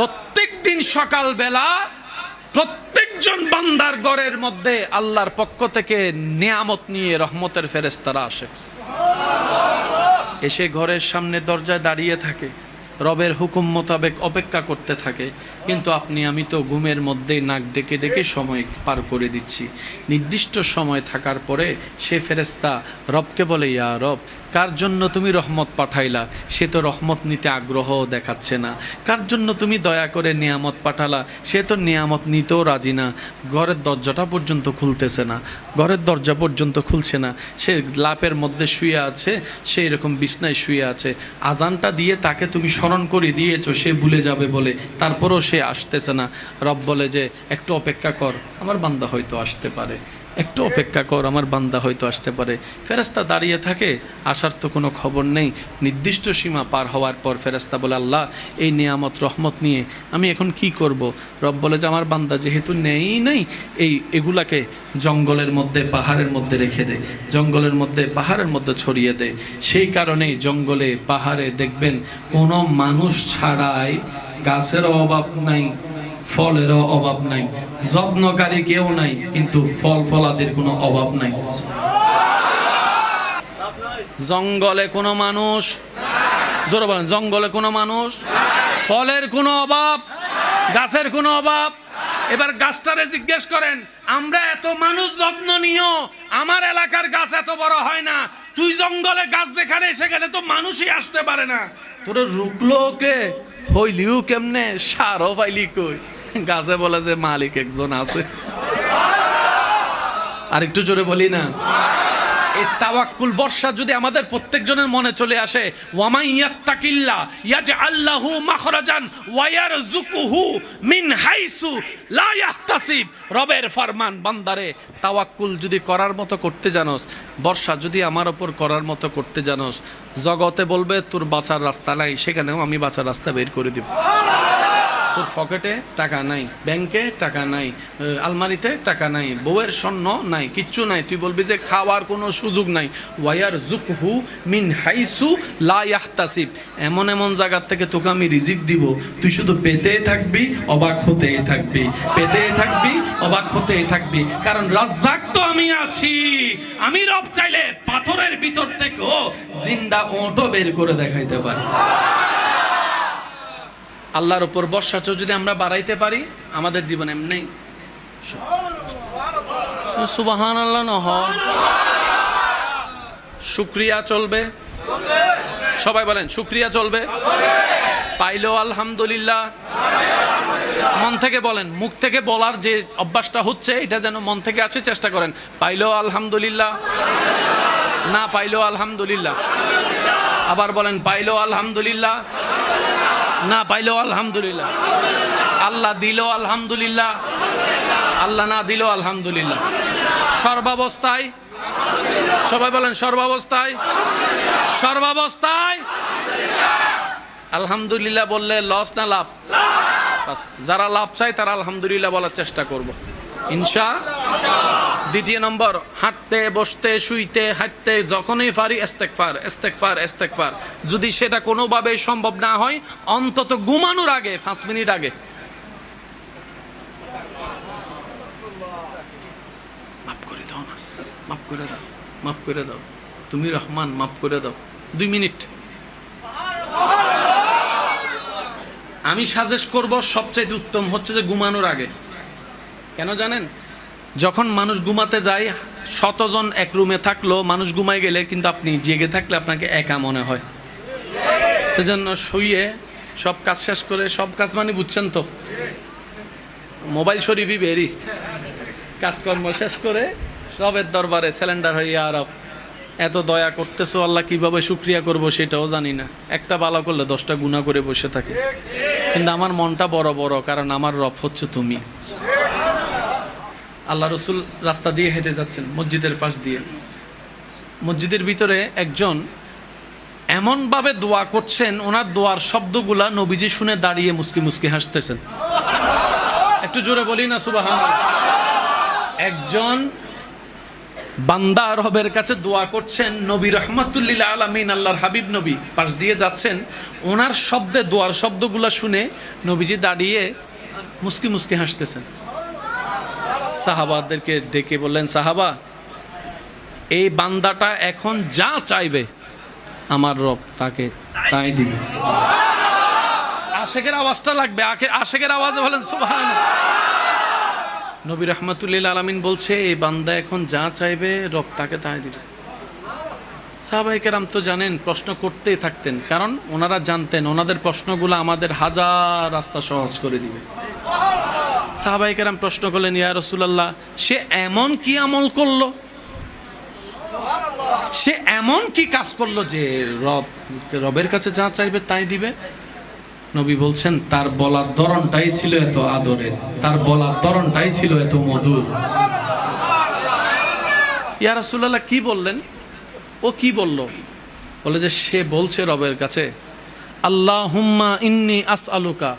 প্রত্যেক দিন সকালবেলা প্রত্যেকজন বান্দার গড়ের মধ্যে আল্লাহর পক্ষ থেকে নিয়ামত নিয়ে রহমতের ফেরেস্তারা আসে। এসে ঘরের সামনে দরজায় দাঁড়িয়ে থাকে। রবের হুকুম মোতাবেক অপেক্ষা করতে থাকে, কিন্তু আপনি, আমি তো ঘুমের মধ্যেই নাক ডেকে ডেকে সময় পার করে দিচ্ছি। নির্দিষ্ট সময় থাকার পরে সে ফেরেস্তা রবকে বলে, ইয়া রব, কার জন্য তুমি রহমত পাঠাইলা? সে তো রহমত নিতে আগ্রহ দেখাচ্ছে না। কার জন্য তুমি দয়া করে নিয়ামত পাঠালা? সে তো নিয়ামত নিতেও রাজি না। ঘরের দরজাটা পর্যন্ত খুলতেছে না। ঘরের দরজা পর্যন্ত খুলছে না। সে লাপের মধ্যে শুয়ে আছে, সে এরকম বিছনায় শুয়ে আছে। আজানটা দিয়ে তাকে তুমি স্মরণ করে দিয়েছ, সে ভুলে যাবে বলে। তারপরও সে আসতেছে না। রব বলে যে, একটু অপেক্ষা কর, আমার বান্দা হয়তো আসতে পারে। একটু অপেক্ষা কর, আমার বান্দা হয়তো আসতে পারে। ফেরেস্তা দাঁড়িয়ে থাকে, আসার তো কোনো খবর নেই। নির্দিষ্ট সীমা পার হওয়ার পর ফেরেস্তা বলে, আল্লাহ, এই নিয়ামত, রহমত নিয়ে আমি এখন কি করব? রব বলে, যে আমার বান্দা যেহেতু নেই, নাই, এই এগুলাকে জঙ্গলের মধ্যে, পাহাড়ের মধ্যে রেখে দে। জঙ্গলের মধ্যে, পাহাড়ের মধ্যে ছড়িয়ে দে। সেই কারণেই জঙ্গলে, পাহাড়ে দেখবেন কোনো মানুষ ছাড়াই গাছেরও অভাব নাই, ফলেরও অভাব নাই। যত্নকারী কেউ নাই, কিন্তু ফল ফলাদের কোনো অভাব নাই। জঙ্গলে কোনো মানুষ, জোরে বলেন, জঙ্গলে কোনো মানুষ, ফলের কোনো অভাব, গাছের কোনো অভাব। এবার গাছটারে জিজ্ঞেস করেন, আমরা এত মানুষ যত্ন নিও, আমার এলাকার গাছ এত বড় হয় না। তুই জঙ্গলে গাছ যেখানে গেলে তো মানুষই আসতে পারে না। তোর রুকলো কে হইলিও কেমনে, সারও পাইলি কই? গাছে বলে যে মালিক একজন আছে। আর একটু জোরে বলি না। এই তাওয়াক্কুল বর্ষা যদি আমাদের প্রত্যেকজনের মনে চলে আসে ওয়ামাই ইয়াত্তাকিল্লা ইয়াজআল্লাহু মাখরাজান ওয়া ইয়ারযুকুহু মিন হাইসু লা ইয়াহতাসিব। রবের ফরমান বান্দারে, তাওয়াক্কুল যদি করার মতো করতে জানোস, বর্ষা যদি আমার ওপর করার মতো করতে জানোস, জগতে বলবে তোর বাঁচার রাস্তা নাই, সেখানেও আমি বাঁচার রাস্তা বের করে দিব। তোর পকেটে টাকা নাই, ব্যাংকে টাকা নাই আলমারিতে টাকা নাই, বউয়ের স্বর্ণ নাই, কিচ্ছু নাই। তুই বলবি যে খাওয়ার কোনো সুযোগ নাই। ওয়ার জুকহু মিন হাইসু লা ইয়াহতাসিব। এমন এমন জায়গার থেকে তোকে আমি রিজিক দিব। তুই শুধু পেতেই থাকবি, অবাক হতেই থাকবি। পেতেই থাকবি, অবাক হতেই থাকবি। কারণ রাজ্জাক তো আমি আছি। আমি রব চাইলে পাথরের ভিতর থেকেও জিন্দা ওটো বের করে দেখাইতে পারি। আল্লাহর উপর বর্ষাচ যদি আমরা বাড়াইতে পারি, আমাদের জীবন এমনি। সুবাহান আল্লাহ শুক্রিয়া চলবে। সবাই বলেন, শুক্রিয়া চলবে। পাইলেও আলহামদুলিল্লাহ। মন থেকে বলেন, মুখ থেকে বলার যে অভ্যাসটা হচ্ছে, এটা যেন মন থেকে আসে, চেষ্টা করেন। পাইলেও আলহামদুলিল্লাহ। না পাইলেও আলহামদুলিল্লাহ। আবার বলেন, পাইলেও আলহামদুলিল্লাহ। না পাইলেও আলহামদুলিল্লাহ। আল্লাহ দিল আলহামদুলিল্লাহ। আল্লাহ না দিল আলহামদুলিল্লাহ। সর্বাবস্থায়, সবাই বলেন সর্বাবস্থায় সর্বাবস্থায়। আলহামদুলিল্লাহ বললে লস না লাভ? যারা লাভ চায় তারা আলহামদুলিল্লাহ বলার চেষ্টা করব। ইনশা দ্বিতীয় নম্বর, হাঁটতে, বসতে, শুইতে, হাঁটতে, যখনই পারি এস্তেকফার এস্তেকফার এস্তেকফার যদি সেটা কোনোভাবেই সম্ভব না হয়, অন্তত ঘুমানোর আগে, পাঁচ মিনিট আগে। মাফ করে দাও না, মাফ করে দাও, মাফ করে দাও। তুমি রহমান, মাফ করে দাও। দুই মিনিট। আমি সাজেস্ট করব সবচেয়ে উত্তম হচ্ছে যে ঘুমানোর আগে। কেন জানেন? যখন মানুষ ঘুমাতে যায়, শতজন এক রুমে থাকল, মানুষ ঘুমায় গেলে কিন্তু আপনি জেগে থাকলে আপনাকে একা মনে হয়। সেজন্য শুয়ে সব কাজ শেষ করে, সব কাজ মানে বুঝছেন তো? মোবাইল শরীফই বেরি। কাজকর্ম শেষ করে রবের দরবারে সিলিন্ডার হয়ে আর এত দয়া করতেছো, আল্লাহ কীভাবে শুক্রিয়া করব সেটাও জানি না। একটা ভালো করলে দশটা গুণা করে বসে থাকে। কিন্তু আমার মনটা বড় বড়, কারণ আমার রব হচ্ছে তুমি। আল্লাহ রসুল রাস্তা দিয়ে হেঁটে যাচ্ছেন, মসজিদের পাশ দিয়ে। মসজিদের ভিতরে একজন এমনভাবে দোয়া করছেন, ওনার দোয়ার শব্দগুলা নবীজি শুনে দাঁড়িয়ে মুসকি মুসকি হাসতেছেন। একটু জোরে বলি না সুবাহ একজন বান্দা রবের কাছে দোয়া করছেন, নবী রহমাতুল্লিল আলমিন, আল্লাহর হাবিব নবী, পাশ দিয়ে যাচ্ছেন, ওনার শব্দে, দোয়ার শব্দগুলো শুনে নবীজি দাঁড়িয়ে মুস্কি মুস্কি হাসতেছেন। সাহাবাদেরকে ডেকে বললেন, সাহাবা, এই বান্দাটা এখন যা চাইবে, আমার রব তাকে তাই দিবে। আশেকের আওয়াজটা লাগবে আশেকের আওয়াজে বলেন সুবহান নবী রহমতুল্লিল আলমিন বলছে, এই বান্দা এখন যা চাইবে, রব তাকে তাই দিবে। সাহাবাহিকেরাম তো জানেন, প্রশ্ন করতেই থাকতেন, কারণ ওনারা জানতেন, ওনাদের প্রশ্নগুলো আমাদের হাজার রাস্তা সহজ করে দিবে। সাহাবাহিকেরাম প্রশ্ন করলেন, ইয়া রসুলাল্লাহ, সে এমন কি আমল করল? সে এমন কি কাজ করল যে রব, রবের কাছে যা চাইবে তাই দিবে? নবী বলছেন, তার বলার ধরনটাই ছিল এত আদরের, তার বলার ধরনটাই ছিল এত মধুর। ইয়া রাসূলুল্লাহ, কি বললেন? ও কি বলল? বলে যে, সে বলছে রবের কাছে আল্লাহ হুম্মা ইন্নি আসআলুকা